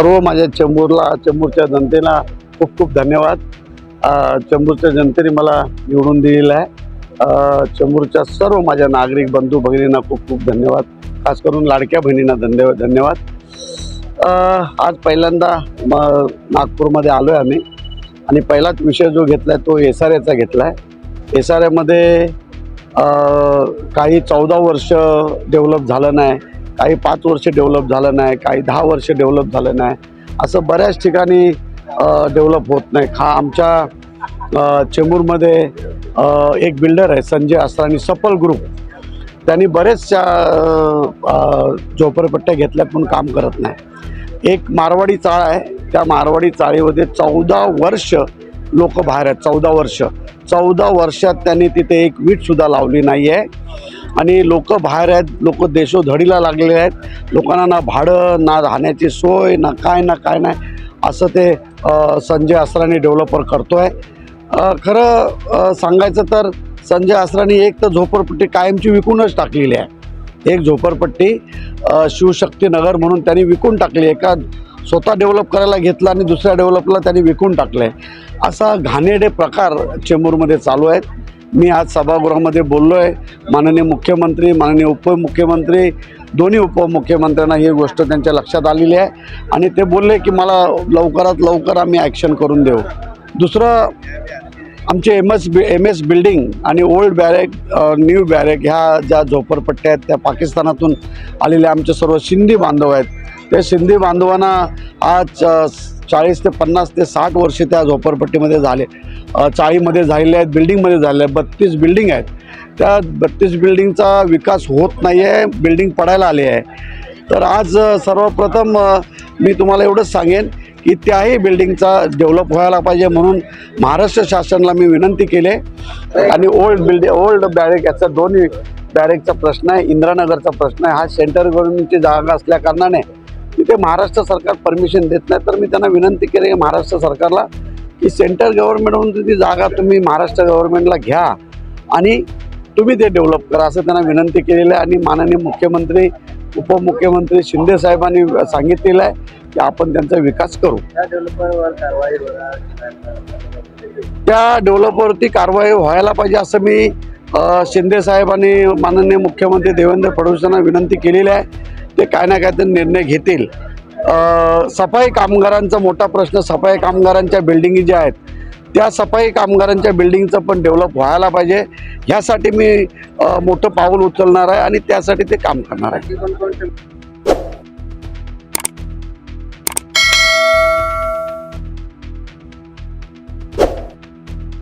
सर्व माझ्या चेंबूरला चेंबूरच्या जनतेला खूप खूप धन्यवाद. चेंबूरच्या जनतेने मला निवडून दिलेलं आहे. चेंबूरच्या सर्व माझ्या नागरिक बंधू भगिनींना खूप खूप धन्यवाद. खास करून लाडक्या बहिणींना धन्यवाद. धन्यवाद आज पहिल्यांदा म नागपूरमध्ये आलो आहे आम्ही. आणि पहिलाच विषय जो घेतला आहे तो एस आर एचा घेतला आहे एस आर एमध्ये काही चौदा वर्ष डेव्हलप झालं नाही. काही पाच वर्ष डेव्हलप झालं नाही काही दहा वर्ष डेव्हलप झालं नाही. असं बऱ्याच ठिकाणी डेव्हलप होत नाही. खा आमच्या चेंबूरमध्ये एक बिल्डर आहे संजय असरानी सफल ग्रुप. त्यांनी बरेचशा झोपडपट्ट्या घेतल्या पण काम करत नाही. एक मारवाडी चाळ आहे. त्या मारवाडी चाळीमध्ये चौदा वर्ष लोक बाहेर आहेत चौदा वर्ष. चौदा वर्षात त्यांनी तिथे एक वीटसुद्धा लावली नाही आहे आणि लोक बाहेर आहेत लोक देशोधडीला लागलेले आहेत. लोकांना ना भाडं ना राहण्याची सोय ना काय ना काय नाही. असं ते संजय असरानी डेव्हलपर करतो आहे खरं सांगायचं तर संजय असरानी एक तर झोपडपट्टी कायमची विकूनच टाकलेली आहे. एक झोपडपट्टी शिवशक्तीनगर म्हणून त्यांनी विकून टाकली. एका स्वतः डेव्हलप करायला घेतला आणि दुसऱ्या डेव्हलपला त्यांनी विकून टाकलं आहे असा घाणेरडे प्रकार चेंबूरमध्ये चालू आहेत. मी आज सभागृहामध्ये बोललो आहे माननीय मुख्यमंत्री माननीय उपमुख्यमंत्री दोन्ही उपमुख्यमंत्र्यांना ही गोष्ट त्यांच्या लक्षात आलेली आहे. आणि ते बोलले की मला लवकरात लवकर आम्ही ॲक्शन करून देऊ. दुसरं आमचे M S B M S building आणि ओल्ड बॅरेक न्यू बॅरेक ह्या ज्या झोपडपट्ट्या आहेत त्या पाकिस्तानातून आलेल्या आमचे सर्व सिंधी बांधव आहेत. त्या सिंधी बांधवांना आज चाळीस ते पन्नास ते साठ वर्षे त्या झोपडपट्टीमध्ये झाले. चाळीमध्ये झालेले आहेत बिल्डिंगमध्ये झालेले आहेत बत्तीस बिल्डिंग आहेत. त्या बत्तीस बिल्डिंगचा विकास होत नाही आहे बिल्डिंग पडायला आली आहे. तर आज सर्वप्रथम मी तुम्हाला एवढंच सांगेन की त्याही बिल्डिंगचा डेव्हलप व्हायला पाहिजे म्हणून महाराष्ट्र शासनाला मी विनंती केली. आहे. आणि ओल्ड बिल्डिंग ओल्ड बॅरेक याचा दोन्ही बॅरेकचा प्रश्न आहे इंदिरानगरचा प्रश्न आहे. हा सेंटर गव्हर्नमेंटची जागा असल्या कारणाने तिथे महाराष्ट्र सरकार परमिशन देत नाही तर मी त्यांना विनंती केली आहे महाराष्ट्र सरकारला की सेंट्रल गव्हर्नमेंटमधून ती जागा तुम्ही महाराष्ट्र गव्हर्नमेंटला घ्या आणि तुम्ही ते डेव्हलप करा असं त्यांना विनंती केलेलं आहे. आणि माननीय मुख्यमंत्री उपमुख्यमंत्री शिंदे साहेबांनी सांगितलेलं आहे की आपण त्यांचा विकास करू. त्या डेव्हलपवरती कारवाई व्हायला पाहिजे असं मी शिंदे साहेब आणि माननीय मुख्यमंत्री देवेंद्र फडणवीस यांना विनंती केलेली आहे. ते काय ना काय ते निर्णय घेतील. सफाई कामगारांचा मोठा प्रश्न सफाई कामगारांच्या बिल्डिंगी ज्या आहेत त्या सफाई कामगारांच्या बिल्डिंगचं पण डेव्हलप व्हायला पाहिजे. ह्यासाठी मी मोठं पाऊल उचलणार आहे आणि त्यासाठी ते काम करणार आहे.